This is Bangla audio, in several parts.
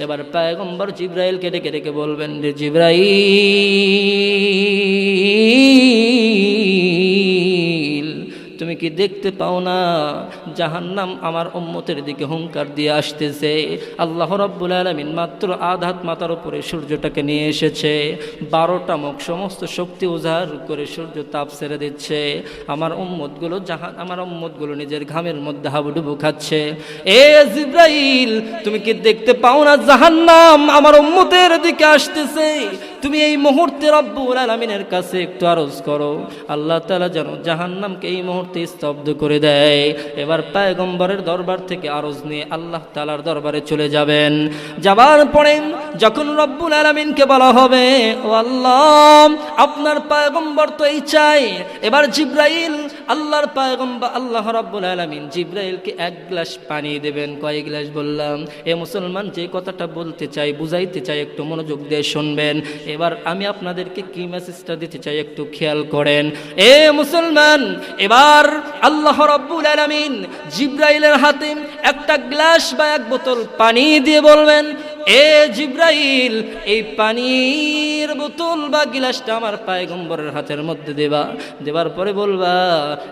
এবার পায়গম্বর জিব্রাইলকে ডেকে ডেকে বলবেন যে জিব্রাইল কি দেখতে পাও না? জাহান্নাম আমার উম্মতের দিকে হুঙ্কার দিয়ে আসতেছে। আল্লাহ রাব্বুল আলামিন মাত্র আধাত মাথার উপরে সূর্যটাকে নিয়ে এসেছে। বারোটা মুখ সমস্ত শক্তি উজাড় করে সূর্য তাপ ছেড়ে দিচ্ছে। আমার উম্মতগুলো জাহান, আমার উম্মতগুলো নিজের ঘামের মধ্যে হাবুডুবু খাচ্ছে। এ জিব্রাইল, তুমি কি দেখতে পাও না? জাহান্নাম আমার উম্মতের দিকে আসতেছে। তুমি এই মুহূর্তে রব্বুল আলমিনের কাছে একটু আরজ করো। আল্লাহ তালা যেন জাহান্নামকে এই মুহূর্তে স্তব্ধ করে দেয়। এবার পায়গম্বরের দরবার থেকে আরজ নিয়ে আল্লাহ তালার দরবারে চলে যাবেন। যাবার পরে যখন রব্বুল আলমিনকে বলা হবে, ও আল্লাহ, আপনার পায়গম্বর তো এই চাই। এবার জিব্রাইল, আল্লাহর পায়গম্বর, আল্লাহ রাব্বুল আলামিন জিব্রাইলকে এক গ্লাস পানি দেবেন। কয়েক গ্লাস বললাম? এ মুসলমান, যে কথাটা বলতে চাই, বুঝাইতে চাই, একটু মনোযোগ দিয়ে শুনবেন। এবার আমি আপনাদেরকে কি মেসেজটা দিতে চাই, একটু খেয়াল করেন। এ মুসলমান, এবার আল্লাহ রাব্বুল আলামিন জিব্রাইলের হাতে একটা গ্লাস বা এক বোতল পানি দিয়ে বলবেন এ জিব্রাইল, এই পানির বোতল বা গিলাসটা আমার পায়গম্বরের হাতের মধ্যে দেবা। দেবার পরে বলবা,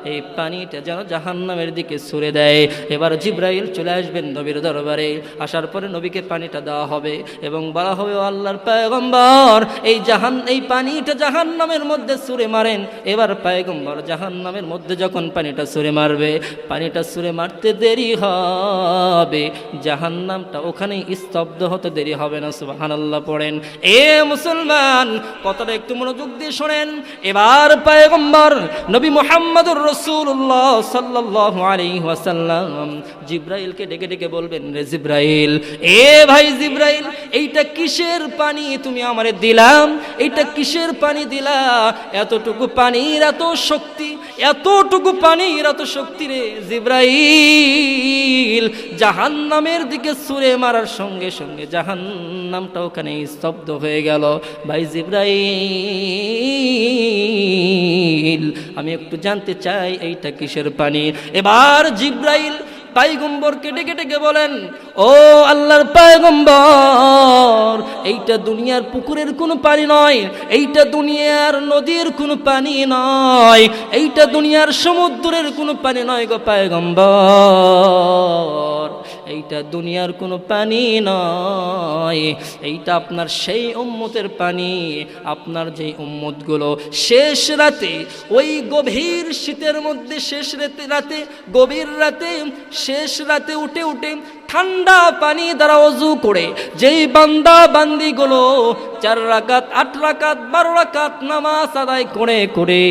এই পানিটা যেন জাহান্নামের দিকে সরে দেয়। এবার জিব্রাইল চলে আসবেন নবীর দরবারে। আসার পরে নবীকে পানিটা দেওয়া হবে এবং বলা হবে আল্লাহর পায়গম্বর, এই জাহান, এই পানিটা জাহান্নামের মধ্যে সুরে মারেন। এবার পায়গম্বর জাহান্নামের মধ্যে যখন পানিটা সুরে মারবে, পানিটা সুরে মারতে দেরি হবে। জাহান্নামটা ওখানেই স্তব্ধ দেরি হবে না, সুবহানাল্লাহ, পড়েন। এ মুসলমান, কথাটা একটু মনোযোগ দিয়ে শোনেন। এবার পায়গম্বর নবী মুহাম্মদুর রাসূলুল্লাহ সাল্লাল্লাহু আলাইহি ওয়াসাল্লাম জিব্রাইলকে ডেকে ডেকে বলবেন, রে জিব্রাইল, এ ভাই জিব্রাইল, এইটা কিসের পানি তুমি আমারে দিলাম এইটা কিসের পানি দিলা? এতটুকু পানির এত শক্তি, এতটুকু পানির এত শক্তি রে জিব্রাইল। জাহান্নামের দিকে সুরে মারার সঙ্গে সঙ্গে জাহান নামটা ওখানে স্তব্ধ হয়ে গেল। ভাই জিব্রাইল, আমি একটু জানতে চাই এইটা কিসের পানি? এবার জিব্রাইল পাইগম্বরকে কেটে ডেকে বলেন, ও আল্লাহর পায়গম্বর এইটা দুনিয়ার পুকুরের কোনো পানি নয়, এইটা দুনিয়ার নদীর কোনো পানি নয়, এইটা দুনিয়ার সমুদ্রের কোনো পানি নয় গো পায়গম্বর এইটা দুনিয়ার কোনো পানি নয়। এইটা আপনার সেই উম্মতের পানি। আপনার যে উম্মতগুলো শেষ রাতে, ওই গভীর শীতের মধ্যে, শেষ রাতে রাতে, গভীর রাতে, শেষ রাতে উঠে উঠে ঠান্ডা পানি দ্বারা অজু করে, যেই বান্দা বান্দিগুলো চার রাকাত, আট রাকাত, বারো রাকাত নামাজ আদায় করে করে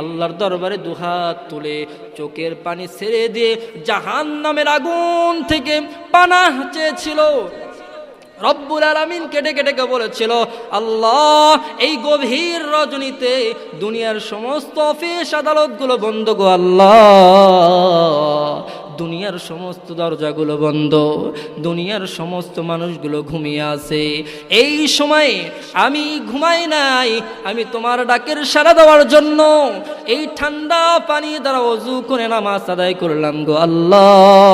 আল্লাহর দরবারে দুহাত তুলে চোখের পানি ছেড়ে দিয়ে জাহান নামের আগুন থেকে পানাহ চেয়েছিল। রব্বুল আলমিনকে কেটে ডেকে বলেছিল, আল্লাহ, এই গভীর রজনীতে দুনিয়ার সমস্ত অফিস আদালতগুলো বন্ধ গো আল্লাহ। দুনিয়ার সমস্ত দরজাগুলো বন্ধ, দুনিয়ার সমস্ত মানুষগুলো ঘুমিয়ে আছে। এই সময়ে আমি ঘুমাই নাই, আমি তোমার ডাকের সাড়া দেওয়ার জন্য এই ঠান্ডা পানি দ্বারা অজু করে নামাজ আদায় করলাম গো আল্লাহ।